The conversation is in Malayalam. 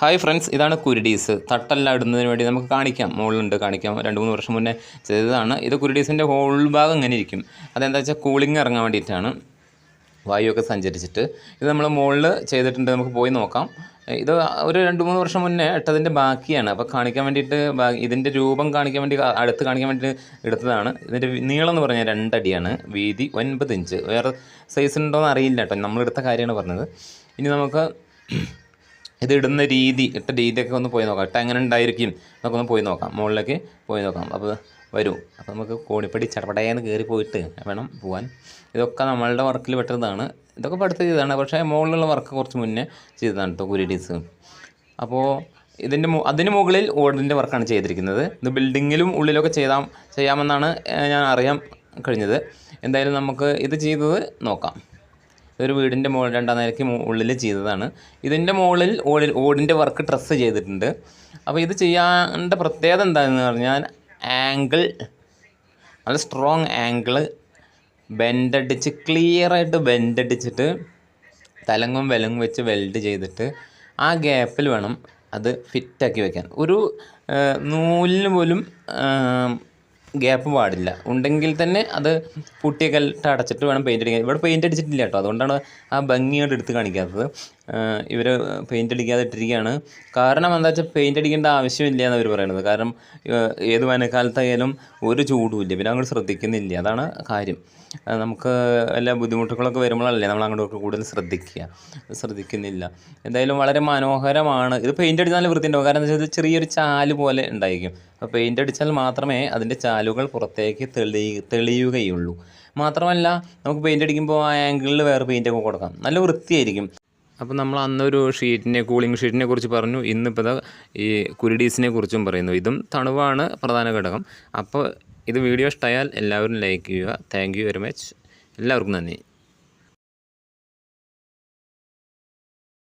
ഹായ് ഫ്രണ്ട്സ് ഇതാണ് കുരുടീസ്. തട്ടെല്ലാം ഇടുന്നതിന് വേണ്ടി നമുക്ക് കാണിക്കാം. മുകളിലുണ്ട് കാണിക്കാം. രണ്ട് മൂന്ന് വർഷം മുന്നേ ചെയ്തതാണ്. ഇത് കുരുടീസിന്റെ ഹോൾ ഭാഗം ഇങ്ങനെ ഇരിക്കും. അതെന്താ വെച്ചാൽ കൂളിംഗ് ഇറങ്ങാൻ വേണ്ടിയിട്ടാണ് വായുവൊക്കെ സഞ്ചരിച്ചിട്ട്. ഇത് നമ്മൾ മുകളിൽ ചെയ്തിട്ടുണ്ട്. നമുക്ക് പോയി നോക്കാം. ഇത് ഒരു രണ്ട് മൂന്ന് വർഷം മുന്നേ ഇട്ടതിന്റെ ബാക്കിയാണ്. അപ്പോൾ കാണിക്കാൻ വേണ്ടിയിട്ട് ഇതിന്റെ രൂപം കാണിക്കാൻ വേണ്ടി അടുത്ത് കാണിക്കാൻ വേണ്ടി എടുത്തതാണ്. ഇതിന്റെ നീളം എന്ന് പറഞ്ഞാൽ രണ്ടടിയാണ്. വീതി ഒൻപത് ഇഞ്ച്. വേറെ സൈസ് ഉണ്ടോയെന്ന് അറിയില്ല കേട്ടോ. നമ്മളെടുത്ത കാര്യമാണ് പറഞ്ഞത്. ഇനി നമുക്ക് ഇത് ഇടുന്ന രീതി ഇട്ട രീതിയൊക്കെ ഒന്ന് പോയി നോക്കാം. ഇട്ട എങ്ങനെ ഉണ്ടായിരിക്കും എന്നൊക്കെ ഒന്ന് പോയി നോക്കാം. മുകളിലേക്ക് പോയി നോക്കാം. അപ്പോൾ വരും. അപ്പോൾ നമുക്ക് കോണിപ്പടി ചടപടയെന്ന് കയറി പോയിട്ട് വേണം പോകാൻ ഇതൊക്കെ നമ്മളുടെ വർക്കിൽ പെട്ടതാണ്. ഇതൊക്കെ പഠിത്ത ചെയ്തതാണ്. പക്ഷേ മുകളിലുള്ള വർക്ക് കുറച്ച് മുന്നേ ചെയ്തതാണ് കേട്ടോ കുരിഡീസ് അപ്പോൾ ഇതിന്റെ അതിന് മുകളിൽ ഓടിന്റെ വർക്കാണ് ചെയ്തിരിക്കുന്നത്. ഇത് ബിൽഡിങ്ങിലും ഉള്ളിലൊക്കെ ചെയ്താം ചെയ്യാമെന്നാണ് ഞാൻ അറിയാൻ കഴിഞ്ഞത്. എന്തായാലും നമുക്ക് ഇത് ചെയ്തത് നോക്കാം. ഇതൊരു വീടിന്റെ മുകളിൽ രണ്ടാം നിലയ്ക്ക് ഉള്ളിൽ ചെയ്തതാണ്. ഇതിന്റെ മുകളിൽ ഓടി ഓടിന്റെ വർക്ക് ഡ്രസ്സ് ചെയ്തിട്ടുണ്ട്. അപ്പോൾ ഇത് ചെയ്യാണ്ട പ്രത്യേകത എന്താണെന്ന് പറഞ്ഞാൽ ആംഗിൾ നല്ല സ്ട്രോങ് ആംഗിൾ ബെൻഡടിച്ച് ക്ലിയറായിട്ട് ബെൻഡടിച്ചിട്ട് തലങ്ങും വിലങ്ങും വെച്ച് വെൽഡ് ചെയ്തിട്ട് ആ ഗ്യാപ്പിൽ വേണം അത് ഫിറ്റാക്കി വെക്കാൻ. ഒരു നൂലിന് പോലും ഗ്യാപ്പ് പാടില്ല. ഉണ്ടെങ്കിൽ തന്നെ അത് പുട്ടിയൊക്കെ അടച്ചിട്ട് വേണം പെയിന്റ് അടിക്കാൻ. ഇവിടെ പെയിന്റ് അടിച്ചിട്ടില്ല കേട്ടോ. അതുകൊണ്ടാണ് ആ ഭംഗിയോട് എടുത്ത് കാണിക്കാത്തത്. ഇവർ പെയിന്റ് അടിക്കാതെ ഇട്ടിരിക്കുകയാണ്. കാരണം എന്താ വെച്ചാൽ പെയിന്റ് അടിക്കേണ്ട ആവശ്യമില്ല എന്ന് അവർ പറയുന്നത് കാരണം ഏത് വേനൽക്കാലത്തായാലും ഒരു ചൂടുമില്ല പിന്നെ അങ്ങോട്ട് ശ്രദ്ധിക്കുന്നില്ല. അതാണ് കാര്യം. നമുക്ക് എല്ലാ ബുദ്ധിമുട്ടുകളൊക്കെ വരുമ്പോഴല്ലേ നമ്മൾ അങ്ങോട്ടൊക്കെ കൂടുതൽ ശ്രദ്ധിക്കുക. ശ്രദ്ധിക്കുന്നില്ല. എന്തായാലും വളരെ മനോഹരമാണ്. ഇത് പെയിന്റ് അടിച്ചാൽ വൃത്തിയുണ്ടാവും. കാരണം എന്താ വെച്ചാൽ ചെറിയൊരു ചാൽ പോലെ ഉണ്ടായിരിക്കും. അപ്പോൾ പെയിന്റ് അടിച്ചാൽ മാത്രമേ അതിന്റെ ചാലുകൾ പുറത്തേക്ക് തെളി തെളിയുകയുള്ളൂ. മാത്രമല്ല നമുക്ക് പെയിന്റ് അടിക്കുമ്പോൾ ആ ആംഗിളിൽ വേറെ പെയിന്റൊക്കെ കൊടുക്കാം. നല്ല വൃത്തിയായിരിക്കും. അപ്പോൾ നമ്മൾ അന്നൊരു ഷീറ്റിനെ കൂളിംഗ് ഷീറ്റിനെ കുറിച്ച് പറഞ്ഞു. ഇന്നിപ്പോൾ ഈ കുരുഡീസിനെ കുറിച്ചും പറയുന്നു. ഇതും തണുവാണ് പ്രധാന ഘടകം. അപ്പോൾ ഇത് വീഡിയോ ഇഷ്ടമായാൽ എല്ലാവരും ലൈക്ക് ചെയ്യുക. Thank very much. എല്ലാവർക്കും നന്ദി.